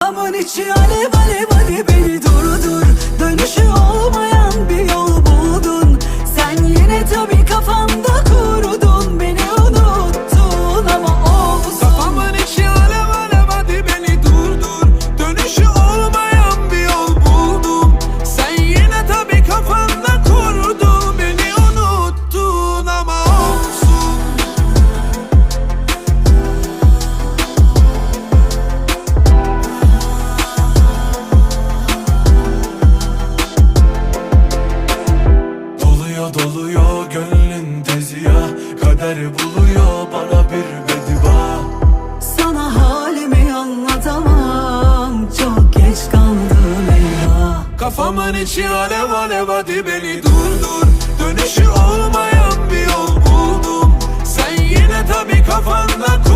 Aman içi alev alev hadi Doluyor gönlün tezi ya Kader buluyor bana bir bedba Sana halimi anlatamam Çok geç kaldım eyvah Kafamın içi alev alev hadi beni durdur. Dönüşü olmayan bir yol buldum. Sen yine tabi kafanda kurdun